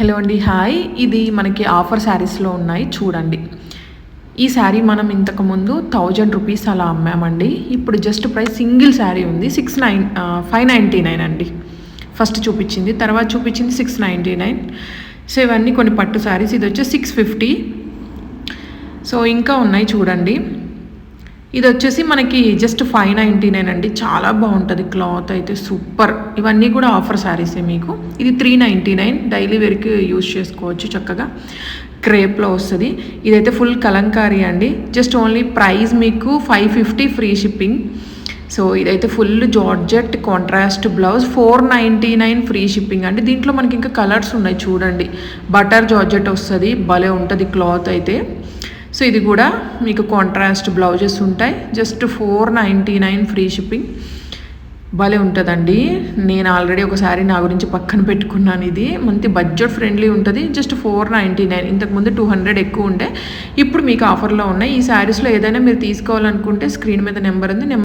Hello అండి hi. ఇది మనకి ఆఫర్ శారీస్లో ఉన్నాయి చూడండి. ఈ శారీ మనం ఇంతకుముందు థౌజండ్ రూపీస్ అలా అమ్మామండి. ఇప్పుడు జస్ట్ ప్రైస్ సింగిల్ శారీ ఉంది six nine five ninety nine అండి. ఫస్ట్ చూపించింది తర్వాత చూపించింది సిక్స్ నైంటీ నైన్. సో ఇవన్నీ కొన్ని పట్టు శారీస్. ఇది వచ్చి సిక్స్ ఫిఫ్టీ. సో ఇంకా ఉన్నాయి చూడండి. ఇది వచ్చేసి మనకి జస్ట్ ఫైవ్ నైంటీ నైన్ అండి. చాలా బాగుంటుంది. క్లాత్ అయితే సూపర్ ఇవన్నీ కూడా ఆఫర్ శారీసే మీకు. ఇది త్రీ నైంటీ నైన్ డైలీ వేర్కి యూజ్ చేసుకోవచ్చు చక్కగా. క్రేప్లో వస్తుంది. ఇదైతే ఫుల్ కలంకారీ అండి. జస్ట్ ఓన్లీ ప్రైస్ మీకు five fifty free shipping so ఇదైతే full georgette contrast blouse four ninety nine free shipping అండి. దీంట్లో మనకి ఇంకా కలర్స్ ఉన్నాయి చూడండి. బటర్ జార్జెట్ వస్తుంది. భలే ఉంటుంది క్లాత్ అయితే. సో ఇది కూడా మీకు కాంట్రాస్ట్ బ్లౌజెస్ ఉంటాయి. Just four ninety nine free shipping భలే ఉంటుందండి. నేను ఆల్రెడీ ఒకసారి నా గురించి పక్కన పెట్టుకున్నాను ఇది. మంచి బడ్జెట్ ఫ్రెండ్లీ ఉంటుంది. జస్ట్ ఫోర్ నైంటీ నైన్ ఇంతకుముందు టూ హండ్రెడ్ ఎక్కువ ఉండే. ఇప్పుడు మీకు ఆఫర్లో ఉన్నాయి. ఈ శారీస్లో ఏదైనా మీరు తీసుకోవాలనుకుంటే స్క్రీన్ మీద నెంబర్ ఉంది. నెంబర్